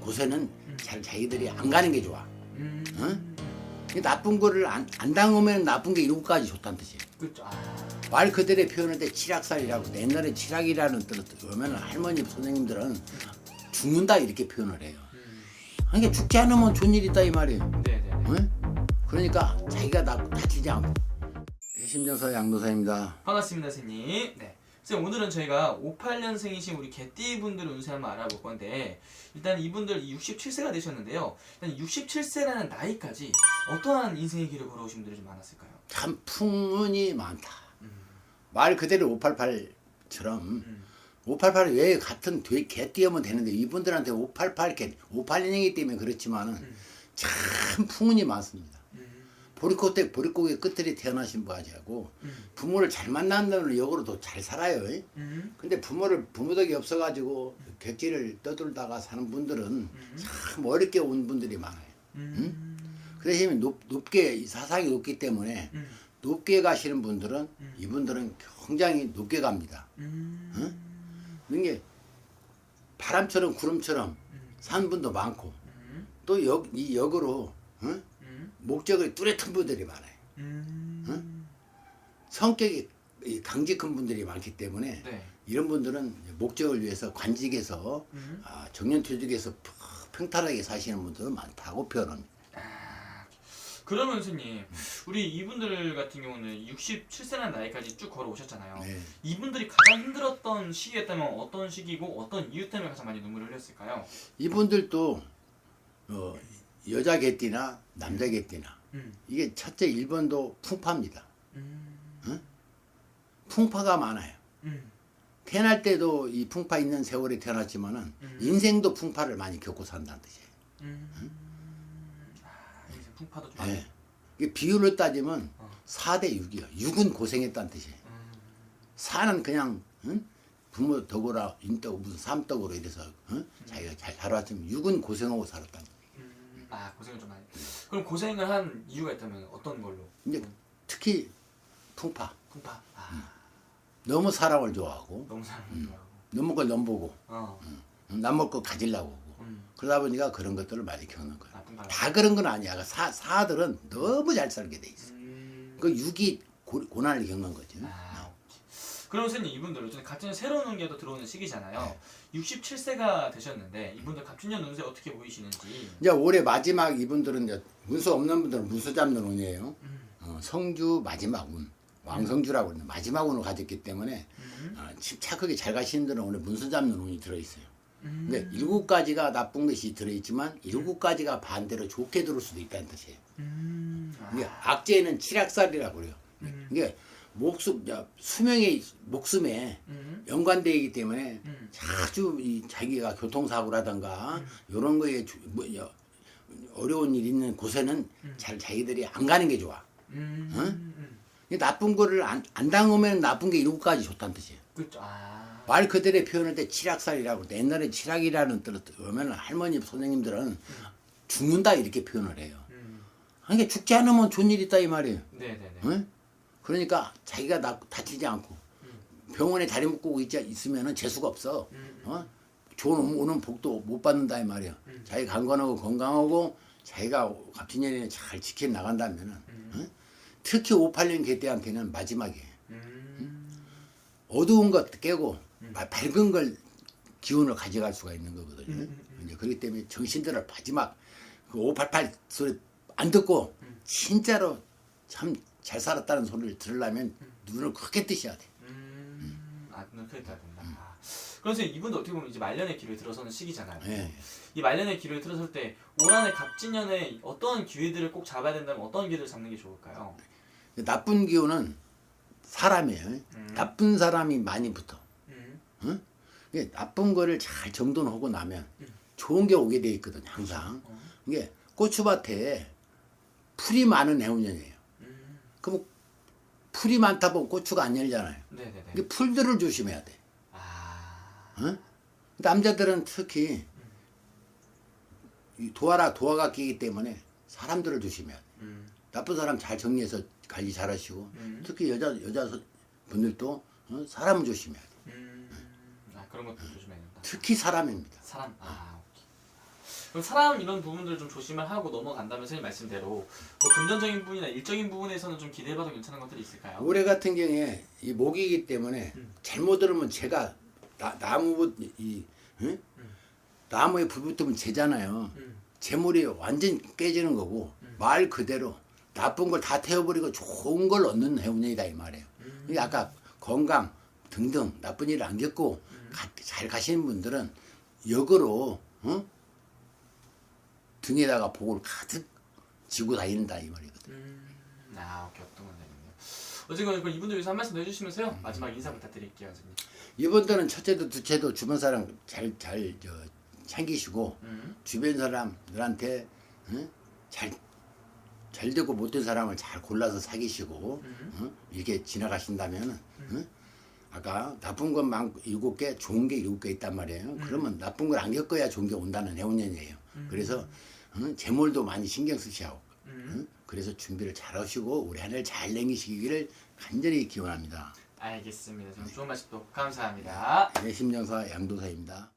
있는 곳에는 잘 자기들이 안 가는 게 좋아. 음. 응? 이 나쁜 거를 안, 안 당하면 나쁜 게 일곱까지 좋다는 뜻이에요. 그렇죠. 아. 말 그대로 표현할 때 칠학살이라고 옛날에 칠학이라는 뜻을 그러면 할머니 선생님들은 죽는다 이렇게 표현을 해요. 음. 그러니까 죽지 않으면 좋은 일 있다 이 말이에요. 네네. 응? 그러니까 자기가 나, 다치지 않고 심정서 양도사입니다. 반갑습니다, 선생님. 네. 선생님 오늘은 저희가 58년생이신 우리 개띠 분들 운세 한번 알아볼 건데 일단 이분들 67세가 되셨는데요. 일단 67세라는 나이까지 어떠한 인생의 길을 걸어오신 분들이 좀 많았을까요? 참 풍운이 많다. 음. 말 그대로 588처럼 음. 588이 왜 같은 돼- 개띠하면 되는데 이분들한테 588 개, 582년이기 때문에 그렇지만은 음. 참 풍운이 많습니다. 음. 보릿고개 보릿고개 끝들이 태어나신 분하고 음. 부모를 잘 만난다면 역으로도 잘 살아요. 음. 근데 부모를 부모 덕이 없어가지고 객지를 떠돌다가 사는 분들은 참 어렵게 온 분들이 많아요. 음. 그 대신에 높, 높게 이 사상이 높기 때문에 음. 높게 가시는 분들은 이분들은 굉장히 높게 갑니다. 음. 이게 바람처럼 구름처럼 사는 분도 많고 음. 또 역, 이 역으로 어? 음. 목적을 뚜렷한 분들이 많아요. 음. 성격이 이 강직한 분들이 많기 때문에 네. 이런 분들은 목적을 위해서 관직에서 음. 아, 정년퇴직에서 평탄하게 사시는 분들은 많다고 표현합니다. 그러면 스님 우리 이분들 같은 경우는 67세라는 나이까지 쭉 걸어오셨잖아요. 네. 이분들이 가장 힘들었던 시기였다면 어떤 시기고 어떤 이유 때문에 가장 많이 눈물을 흘렸을까요? 이분들도 어, 여자 개띠나 남자 개띠나 음. 이게 첫째 1번도 풍파입니다. 음. 풍파가 많아요. 음. 태어날 때도 이 풍파 있는 세월에 태어났지만은 음. 인생도 풍파를 많이 겪고 산다는 뜻이에요. 음. 아, 이제 풍파도 좀. 예. 이게 비율을 따지면 어. 4대 6이요. 6은 고생했다는 뜻이에요. 음. 4는 그냥 응? 부모 덕으로 인덕 무슨 삼덕으로 이래서 응? 자기가 잘 살았지만 6은 고생하고 살았다는 거예요. 음. 아 고생을 좀 많이. 그럼 고생을 한 이유가 있다면 어떤 걸로? 이제 특히 풍파. 풍파. 아 너무 사랑을 좋아하고 너무 사랑을 좋아하고. 너무 걸 넘보고 어. 남을 거 가지려고 하고 음. 그러다 보니까 그런 것들을 많이 겪는 거예요. 다 그런 건 아니야. 사, 사들은 너무 잘 살게 돼 있어. 음. 그 6이 고, 고난을 겪는 거지. 아, 오케이. 그럼 선생님 이분들 요즘 같은 새로운 운기도 들어오는 시기잖아요. 네. 67세가 되셨는데 이분들 갑진년 운세 어떻게 보이시는지. 이제 올해 마지막 이분들은 이제 문서 없는 분들은 문서 잡는 운이에요. 음. 어, 성주 마지막 운. 왕성주라고 그러는데 마지막 운을 가졌기 때문에 음. 어, 침착하게 잘 가시는 분들은 오늘 문서 잡는 운이 들어있어요. 음. 근데 일곱 가지가 나쁜 것이 들어있지만 일곱 가지가 반대로 좋게 들어올 수도 있다는 뜻이에요. 음. 아. 이게 악재는 칠학살이라고 그래요. 음. 이게 목숨, 야, 수명의 목숨에 음. 연관되어 있기 때문에 음. 자주 이 자기가 교통사고라든가 이런 거에 주- 뭐, 여- 어려운 일 있는 곳에는 잘 자기들이 안 가는 게 좋아. 음. 응? 음. 이 나쁜 거를 안, 안 당하면 나쁜 게 일곱 가지 좋다는 뜻이에요. 그렇죠. 아. 말 그대로 표현할 때 칠학살이라고. 옛날에 칠학이라는 뜻을 그러면 할머니 선생님들은 죽는다 이렇게 표현을 해요. 음. 그러니까 죽지 않으면 좋은 일 있다 이 말이에요. 네네네. 응? 그러니까 자기가 나, 다치지 않고 병원에 다리 묶고 있지, 있으면은 재수가 없어. 음. 어? 좋은 오는 복도 못 받는다 이 말이야. 음. 자기 강건하고 건강하고 자기가 갑진년에 잘 지켜 나간다면은 음. 어? 특히 58년 개때한테는 마지막이에요. 음. 어두운 것 깨고 마- 밝은 걸 기운을 가져갈 수가 있는 거거든요. 음, 이제 그렇기 때문에 정신들을 마지막 그588 소리 안 듣고 음. 진짜로 참 잘 살았다는 소리를 들으려면 눈을 크게 뜨셔야 돼. 음. 아, 눈을 크게 떠야 된다. 아. 선생님 이분도 어떻게 보면 이제 말년의 길을 들어서는 시기잖아요. 예. 이 말년의 길을 들어설 때 올한해 갑진년에 어떤 기회들을 꼭 잡아야 된다면 어떤 기회들을 잡는 게 좋을까요? 나쁜 기운은 사람이에요. 음. 나쁜 사람이 많이 붙어. 음. 이게 나쁜 거를 잘 정돈하고 나면 좋은 게 오게 돼 있거든요. 항상. 어. 이게 고추밭에 풀이 많은 해운년이에요. 음. 그럼 풀이 많다 보면 고추가 안 열잖아요. 네네네. 이게 풀들을 조심해야 돼. 아. 어? 남자들은 특히 이 도화라 도화가 끼기 때문에 사람들을 조심해야 돼. 음. 나쁜 사람 잘 정리해서 관리 잘하시고 음. 특히 여자 여자 서- 분들도 어? 사람을 조심해야 돼. 음. 아 그런 것도 조심해야 된다. 특히 사람입니다. 사람. 아. 그럼 사람 이런 부분들 좀 조심을 하고 넘어간다면 선생님 말씀대로 뭐 금전적인 부분이나 일적인 부분에서는 좀 기대해봐도 괜찮은 것들이 있을까요? 올해 같은 경우에 이 목이기 때문에 음. 잘못 들으면 제가 나, 나무 이 응? 음. 나무에 불 붙으면 재잖아요. 음. 재물이 완전 깨지는 거고 음. 말 그대로 나쁜 걸 다 태워버리고 좋은 걸 얻는 해운년이다 이 말이에요. 음. 그러니까 아까 건강 등등 나쁜 일안 겪고 음. 가- 잘 가시는 분들은 역으로 어? 등에다가 복을 가득 지고 다닌다 이 말이거든. 음. 아 오케이 어떤 건 되겠네요. 어쨌건 그럼 이분들 위해서 한 말씀 더 해주시면서요 마지막 인사 부탁드릴게요 선생님. 이번들은 첫째도 둘째도 주변 사람 잘 잘 저 챙기시고 음. 주변 사람들한테 응? 잘, 잘 되고 못된 사람을 잘 골라서 사귀시고 음. 응? 이렇게 지나가신다면 응? 아까 나쁜 것 많고 일곱 개 좋은 게 일곱 개 있단 말이에요. 그러면 나쁜 걸 안 겪어야 좋은 게 온다는 해운년이에요. 그래서 응? 재물도 많이 신경 쓰시고 음. 응? 그래서 준비를 잘 하시고 올해 한해잘 남기시기를 간절히 기원합니다. 알겠습니다. 좀 좋은 말씀 또 감사합니다. 네, 심정사 양도사입니다.